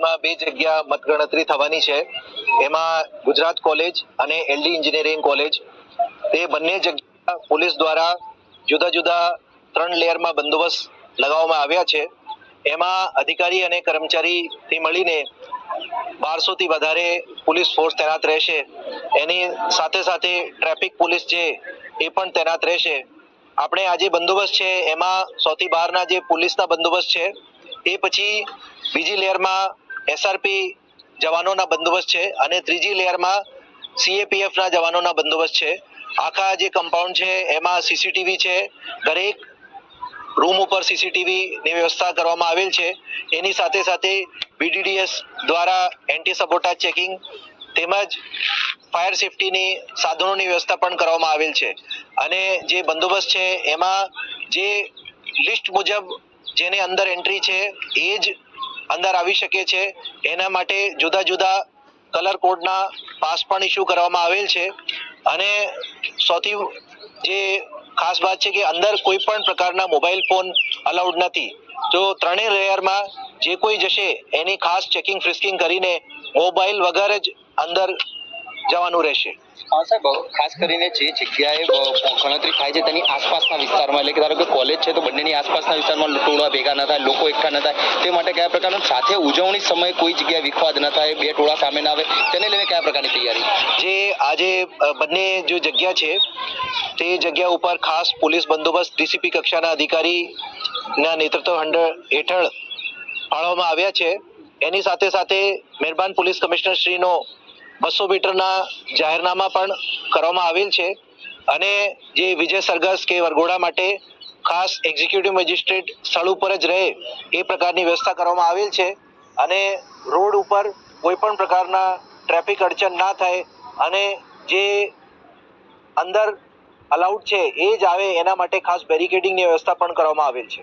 અમદાવાદમાં બે જગ્યા મતગણતરી થવાની છે. એમાં ગુજરાત કોલેજ અને એલડી એન્જિનિયરિંગ કોલેજ. તે બંને જગ્યા પોલીસ દ્વારા જુદા જુદા ત્રણ લેયરમાં બંદોબસ્ત લગાવવામાં આવ્યા છે. એમાં અધિકારી અને કર્મચારીથી મળીને બારસો થી વધારે પોલીસ ફોર્સ તૈનાત રહેશે. એની સાથે સાથે ટ્રાફિક પોલીસ છે એ પણ તૈનાત રહેશે. આપણે આ જે બંદોબસ્ત છે એમાં સૌથી બહારના જે પોલીસના બંદોબસ્ત છે, એ પછી બીજી લેયરમાં એસઆરપી જવાનોના બંદોબસ્ત છે અને ત્રીજી લેયરમાં સીએપીએફના જવાનોના બંદોબસ્ત છે. આખા જે કમ્પાઉન્ડ છે, એમાં સીસીટીવી છે. દરેક રૂમ ઉપર સીસીટીવીની વ્યવસ્થા કરવામાં આવેલ છે. એની સાથે સાથે બીડીડીએસ દ્વારા એન્ટી સપોટા ચેકિંગ તેમજ ફાયર સેફટીની સાધનોની વ્યવસ્થા પણ કરવામાં આવેલ છે. અને જે બંદોબસ્ત છે, એમાં જે લિસ્ટ મુજબ જેને અંદર એન્ટ્રી છે, એ જ અંદર આવી શકે છે. એના માટે જુદા જુદા કલર કોડના પાસ પણ ઇસ્યુ કરવામાં આવેલ છે. અને સૌથી જે ખાસ વાત છે કે અંદર કોઈ પણ પ્રકારના મોબાઈલ ફોન અલાઉડ નથી. તો ત્રણેય લેયરમાં જે કોઈ જશે, એની ખાસ ચેકિંગ ફ્રિસ્કિંગ કરીને મોબાઈલ વગર જ અંદર જવાનું રહેશે. હા, સાહેબ ખાસ કરીને જે જગ્યાએ ગણતરી થાય છે તેની આસપાસના વિસ્તારમાં, એટલે કે ધારો કે કોલેજ છે, તો બંનેની આસપાસના વિસ્તારમાં ટોળા ભેગા ન થાય, લોકો એકઠા ન થાય, તે માટે કયા પ્રકારનું સાથે ઉજવણી સમયે કોઈ જગ્યાએ વિખવાદ ન થાય, બે ટોળા સામે ના આવે, તેને લઈને કયા પ્રકારની તૈયારી? જે આજે બંને જો જગ્યા છે, તે જગ્યા ઉપર ખાસ પોલીસ બંદોબસ્ત ડીસીપી કક્ષાના અધિકારીના નેતૃત્વ હંડળ હેઠળ ફાળવવામાં આવ્યા છે. એની સાથે સાથે મહેરબાન પોલીસ કમિશનર શ્રીનો બસો મીટરના જાહેરનામા પણ કરવામાં આવેલ છે. અને જે વિજય સરઘસ કે વરઘોડા માટે ખાસ એક્ઝિક્યુટિવ મેજિસ્ટ્રેટ સ્થળ ઉપર જ રહે એ પ્રકારની વ્યવસ્થા કરવામાં આવેલ છે. અને રોડ ઉપર કોઈ પણ પ્રકારના ટ્રાફિક અડચણ ના થાય અને જે અંદર અલાઉડ છે એ જ આવે એના માટે ખાસ બેરિકેડિંગની વ્યવસ્થા પણ કરવામાં આવેલ છે.